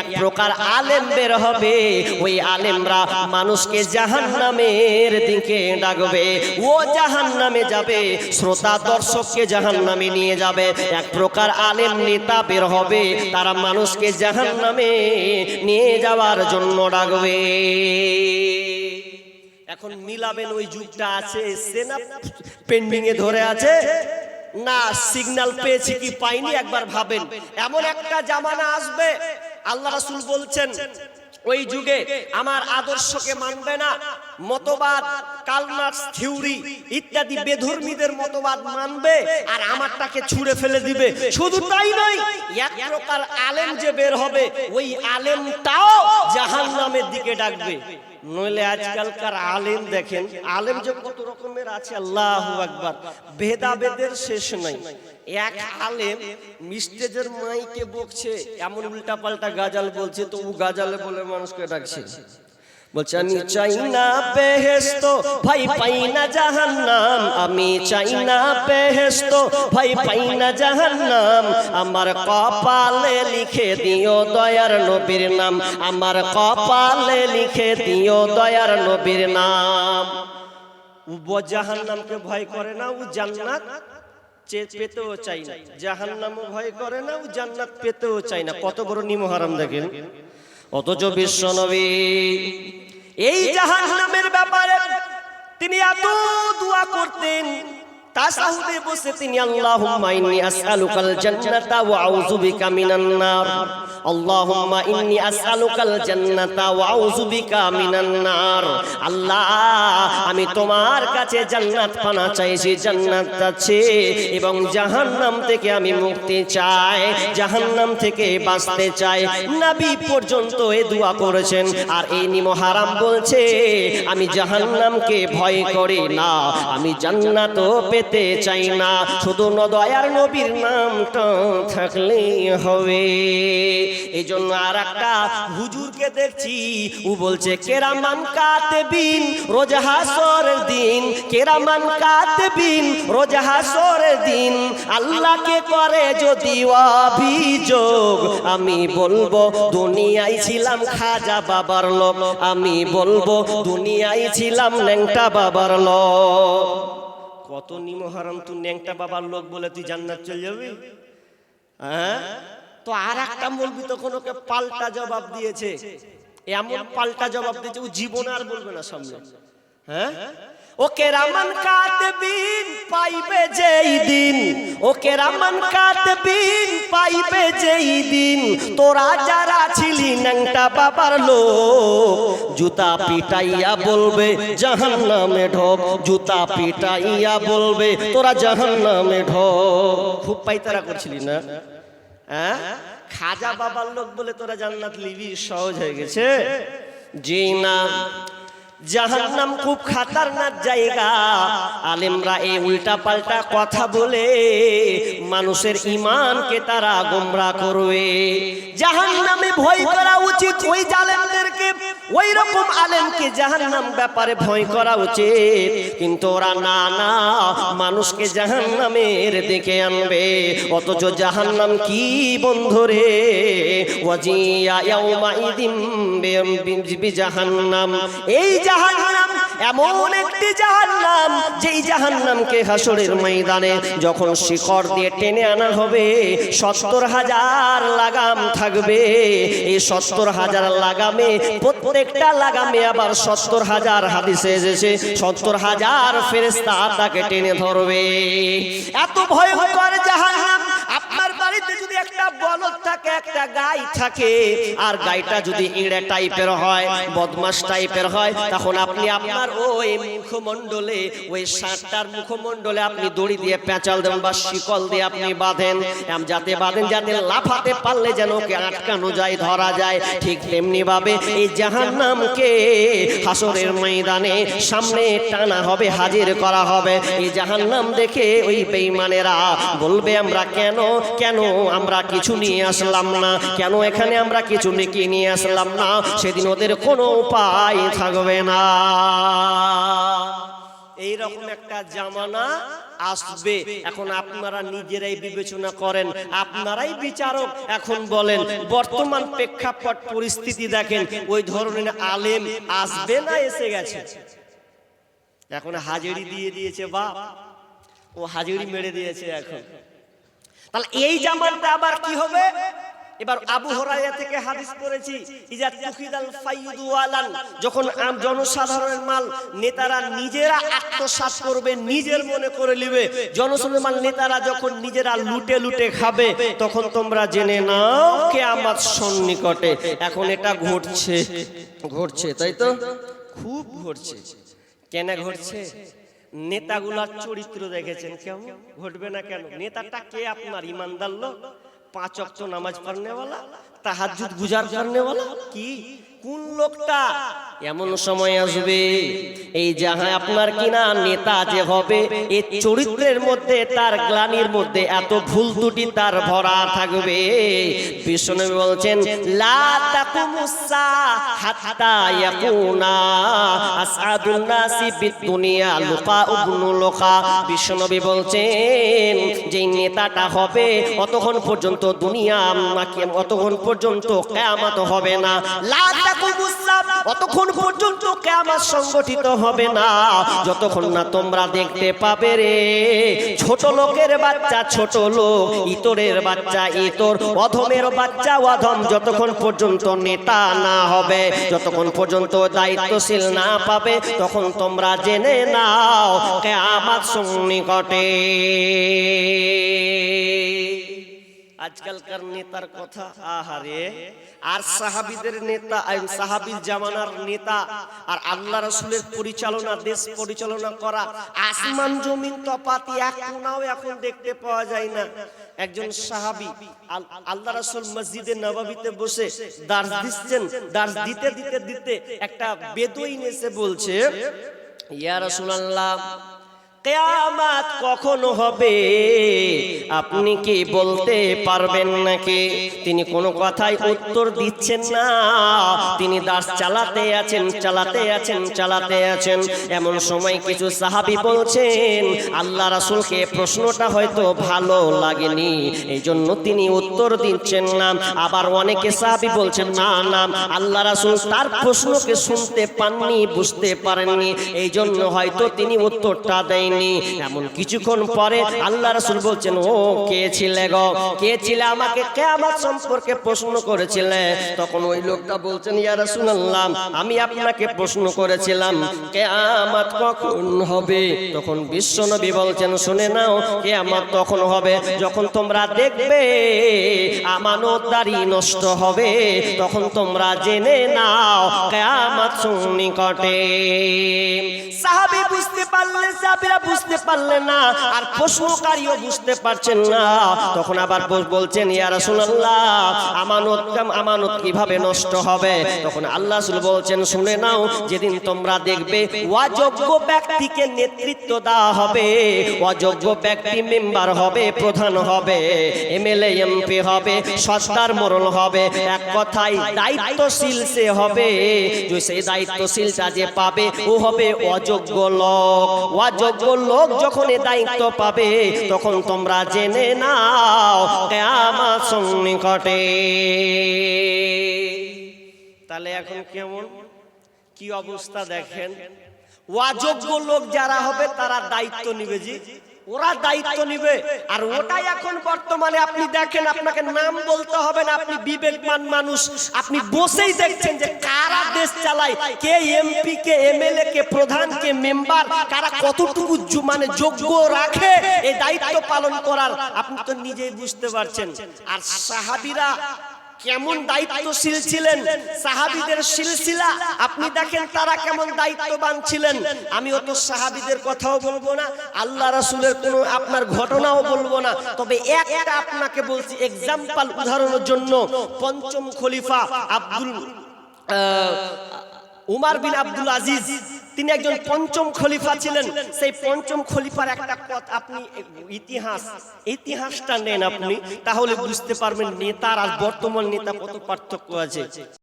এক প্রকার আলেম বের হবে। ওই আলেমরা মানুষকে জাহান নামের দিকে ডাকবে। ও জাহান নামে যাবে, শ্রোতা দর্শককে জাহান নামে নিয়ে যাবে। এক প্রকার আলেম নেতা বের হবে, তারা মানুষকে জাহান নামে নিয়ে যাওয়ার জন্য ডাকবে। এখন মিলাবেন ওই যুগটা আছে, সেনা পেন্ডিং এ ধরে আছে। না সিগন্যাল পেয়েছি কি পাইনি, একবার ভাবেন। এমন একটা জামানা আসবে আল্লাহ রাসুল বলছেন ওই যুগে আমার আদর্শকে মানবে না মতবাদ কালমার্স থিওরি ইত্যাদি বেধর্মীদের মতবাদ মানবে আর আমারটাকে ছুঁড়ে ফেলে দিবে। শুধু তাই নয়, এক প্রকার আলেম যে বের হবে, ওই আলেমটাও জাহান্নামের দিকে ডাকবে। নইলে আজকালকার আলেম দেখেন, আলেম যে কত রকমের আছে, আল্লাহ আকবার। ভেদাভেদের শেষ নাই। এক আলেম মিস্টেজের মাইকে বকছে, এমন উল্টা পাল্টা গাজাল বলছে তো ও গাজালে বলে মানুষকে ডাকছে। বলছে আমি চাই না বেহেস্ত ভাই পাই না জাহান্নাম। আমি চাই না বেহেস্ত ভাই পাই না জাহান্নাম। আমার কপালে লিখে দিও দয়ার নবীর নাম। আমার কপালে লিখে দিও দয়ার নবীর নাম। ও জাহান্নামকে ভয় করে না, ও জান্নাত পেতেও চাই না। জাহান্নামও ভয় করে না, ও জান্নাত পেতেও চাই না। কত বড় নিমহারাম দেখেন। অথচ বিশ্ব নবী এই জাহান্নামের ব্যাপারে তিনি এত দোয়া করতেন। তাসাহুদে বসে তিনি আল্লাহুম্মা ইন্নী আসআলুকাল জান্নাতা ওয়া আউযু বিকা মিনান নার। আল্লাহুম্মা ইন্নী আসআলুকাল জান্নাতা ওয়া আউযু বিকা মিনান নার। আল্লাহ, আমি তোমার কাছে জান্নাত পানা চাইছি, জান্নাত চাচ্ছি এবং জাহান্নাম থেকে আমি মুক্তি চাই, জাহান্নাম থেকে বাঁচতে চাই। নবী পর্যন্ত এ দোয়া করেছেন, আর এই নিমো হারাম বলছে, আমি জাহান্নামকে ভয় করি না, আমি জান্নাতও পেতে চাই না, শুধু নদয়ার নবীর নামটা থাকলেই হবে। এই জন্য আর একটা হুজুরকে দেখছি, ও বলছে, কেরামান কাতেবিন, রোজ হাসরের দিন, কেরামান কাতেবিন, রোজ হাসরের দিন, আল্লাহকে করে যদি অভিযোগ, আমি বলব, দুনিয়ায় ছিলাম খাজা বাবার লোক, আমি বলব, দুনিয়ায় ছিলাম ন্যাংটা বাবার লোক। কত নিমহারাম তুই ন্যাংটা বাবার লোক বলে তুই জান্নাত চলে যাবি? হ্যাঁ? তো আর একটা বলবি তখন ওকে পাল্টা জবাব দিয়েছে। এমন পাল্টা জবাব দিয়েছে, ও জীবন আর বলবে না সামনে। হ্যাঁ? ওকে রামান কাতবিন পাইবে যেই দিন। ওকে রামান কাতবিন পাইবে যেই দিন। তোরা যারা ছিলি ন্যাংটা বাবার লোক, জুতা পিটাইয়া বলবে, জাহান্নামে ঢোক। জুতা পিটাইয়া বলবে, তোরা জাহান্নামে ঢোক। খুব পাইতারা করছিলি না? হ্যাঁ? খাজা বাবার লোক বলে তোরা জান্নাত লিবি সহজ হয়ে গেছে। জি না জাহান্নাম খুব খাতারনাক জায়গা। আলেমরা এই উল্টা পাল্টা কথা বলে, মানুষের ইমানকে তারা গোমরা করবে। জাহান্নামে ভয় করা উচিত ওই জালেমদেরকে। ওই রকম আলেমকে জাহান্নাম ব্যাপারে ভয় করা উচিত। কিন্তু ওরা না না, মানুষকে জাহান্নামের দিকে আনবে। অথচ জাহান্নাম কি বন্ধুরে ওয়াজিয়া ইয়াউমাইদিম বিজাহান্নাম এই জাহান্নাম এমন একটি জাহান্নাম, যেই জাহান্নামকে হাসরের ময়দানে যখন শিকড় দিয়ে টেনে আনা হবে, সত্তর হাজার লাগাম থাকবে। এই সত্তর হাজার লাগামে, প্রত্যেকটা লাগামে আবার সত্তর হাজার হাদিসে এসেছে, সত্তর হাজার ফেরেস্তা তাকে টেনে ধরবে। এত ভয় ভয় ভয়ঙ্কর জাহান্নাম একটা গাই থাকে। আর গাইটা যদি ইঁড়ে টাইপের হয় বদমাস টাইপের হয়, তখন আপনি আপনার ওই মুখমণ্ডলে, ওই ষাটটার মুখমণ্ডলে আপনি দড়ি দিয়ে পেঁচাল দেন বা শিকল দিয়ে আপনি বাঁধেন। যাতে বাঁধেন, যাতে লাফাতে পারলে যেন ওকে আটকানো যায়, ধরা যায়। ঠিক তেমনি ভাবে এই জাহান্নামকে হাসরের ময়দানে সামনে টানা হবে, হাজির করা হবে। এই জাহান্নাম দেখে ওই বেঈমানেরা বলবে, আমরা কেন কেন আমরা কিছু নিয়ে আসলাম? না। কেন এখানে আমরা কিছু নেকি নিয়ে আসলাম না? সেদিন ওদের কোনো উপায় থাকবে না। এই রকম একটা জামানা আসবে। এখন আপনারা নিজেরাই বিবেচনা করেন। আপনারাই বিচারক এখন বলেন, বর্তমান প্রেক্ষাপট পরিস্থিতি দেখেন, ওই ধরনের আলেম আসবে না, এসে গেছে। এখন হাজিরি দিয়ে দিয়েছে বাপ। ও হাজিরি মেরে দিয়েছে এখন। তাহলে এই জামানটা আবার কি হবে? এবার আবু হরাইয়া থেকে হাদিস করেছি ইজা তুকিদাল ফাইদু আলান যখন আম জনসাধারণের মাল নেতারা নিজেরা আত্মসাৎ করবে, নিজের মনে করে নেবে। জনসাধারণের মাল নেতারা যখন নিজেরা লুটে লুটে খাবে, তখন তোমরা জেনে নাও কে আমার সন্নিকটে। এখন এটা ঘটছে ঘটছে, তাই তো? খুব ঘটছে। কেন ঘটছে? নেতাগুলার চরিত্র দেখেছেন কেমন ঘটবে না কেন? নেতাটা কে আপনার? ইমানদার লোক? পাঁচ অক্ট নামাজ পড়নেওয়ালা তাহাজুদ গুজার করনেওয়ালা কি? কোন লোকটা? এমন সময় আসবে, এই যাহা আপনার কিনা নেতা যে হবে এই চরিত্রের মধ্যে, তার গ্লানির মধ্যে এত ভুল ত্রুটি, তার ভরা থাকবে। বিষ্ণু বলছেন বিষ্ণবী বলছেন যে নেতাটা হবে, অতক্ষণ পর্যন্ত দুনিয়া অতক্ষণ পর্যন্ত কেয়ামত হবে না। লা তাকুমুসা অতক্ষণ পর্যন্ত কেয়ামত সংগঠিত হবে না। যতক্ষণ না তোমরা দেখতে পাবে রে বাচ্চা ইতরের বাচ্চা, ইতর, অধমের বাচ্চা, অধম। যতক্ষণ পর্যন্ত নেতা না হবে, যতক্ষণ পর্যন্ত দায়িত্বশীল না পাবে, তখন তোমরা জেনে নাও, কেয়ামত সন্নিকটে। আজকালকার নেতার কথা আহারে। আর সাহাবিদের নেতা সাহাবির জামানার নেতা আর আল্লাহ রসুলের পরিচালনা দেশ পরিচালনা করা আসমান জমিন তপাতি এক কোনাও এখন দেখতে পাওয়া যায় না। একজন সাহাবি আল- আল্লাহ রসুল মসজিদে নবাবিতে বসে দার্স দিচ্ছেন দার্স দিতে দিতে দিতে একটা বেদুইন এসে বলছে ইয়া রসুলাল্লাহ কেয়ামাত কখনো হবে? আপনি কি বলতে পারবেন নাকি? তিনি কোনো কথাই উত্তর দিচ্ছেন না। তিনি দাস চালাতে আছেন চালাতে আছেন চালাতে আছেন। এমন সময় কিছু সাহাবি বলছেন, আল্লাহ রাসূলকে প্রশ্নটা হয়তো ভালো লাগেনি। এই জন্য তিনি উত্তর দিচ্ছেন না। আবার অনেকে সাহাবি বলছেন, না না, আল্লাহ রাসূল তার প্রশ্নকে শুনতে পাননি, বুঝতে পারেননি। এই জন্য হয়তো তিনি উত্তরটা দেয়নি। এমন কিছুক্ষণ পরে আল্লাহ রাসূল বলছেন, ও, কে ছিলে গো? কে ছিলে? আমাকে কিয়ামত সম্পর্কে প্রশ্ন করেছিলে? তখন ওই লোকটা বলছেন, ইয়া রাসূলুল্লাহ, আমি আপনাকে প্রশ্ন করেছিলাম, কিয়ামত কখন হবে? তখন বিশ্বনবী বলছেন, শুনে নাও, কিয়ামত তখন হবে? যখন তোমরা দেখবে আমানত আমানতদারি নষ্ট হবে, তখন তোমরা জেনে নাও, কিয়ামত সন্নিকটে সাহাবী বুঝতে পারলে সাহাবীরা বুঝতে পারলে না, আর প্রশ্নকারীও বুঝতে পারছেন না। তখন আবার বলছেন আমানত আমানত কীভাবে নষ্ট হবে? তখন আল্লাহ বলছেন, শুনে নাও, যেদিন তোমরা দেখবে অযোগ্য ব্যক্তিকে নেতৃত্ব দেওয়া হবে, অযোগ্য ব্যক্তি মেম্বার হবে, প্রধান হবে, এমএলএ, এমপি হবে হবে, এক কথায় দায়িত্বশীল সে হবে। সেই দায়িত্বশীলটা যে পাবে, ও হবে অযোগ্য লোক অযোগ্য লোক যখন এ দায়িত্ব পাবে, তখন তোমরা জেনে নাও, কেয়ামত সন্নিকটে। তাহলে এখন কেমন? কি অবস্থা দেখেন? অযোগ্য লোক যারা হবে, তারা দায়িত্ব নিবে জি ওরা দায়িত্ব নিবে। আর ওটাই এখন বর্তমানে আপনি দেখেন, আপনাকে নাম বলতে হবে না, আপনি বিবেকমান মানুষ। আপনি বসেই দেখছেন যে কারা দেশ চালায়, কে এমপি কে এমএলএ কে প্রধান, কে মেম্বার, কারা কতটুকু মানে যোগ্য রাখে এই দায়িত্ব পালন করার। আপনি তো নিজেই বুঝতে পারছেন। আর সাহাবিরা কেমন দায়িত্বশীল ছিলেন? সাহাবিদের সিলসিলা, আপনি দেখেন তারা কেমন দায়িত্ববান ছিলেন। আমি অত সাহাবিদের কথাও বলব না, আল্লাহ রাসূলের কোনো আপনার ঘটনাও বলব না। তবে একটা আপনাকে বলছি এক্সাম্পল উদাহরণের জন্য পঞ্চম খলিফা আব্দুল উমার বিন আব্দুল আজিজ। তিনি একজন পঞ্চম খলিফা ছিলেন। সেই পঞ্চম খলিফার একটা পথ আপনি, ইতিহাস, ইতিহাসটা নেন আপনি, তাহলে বুঝতে পারবেন নেতার আর বর্তমান নেতা কত পার্থক্য আছে।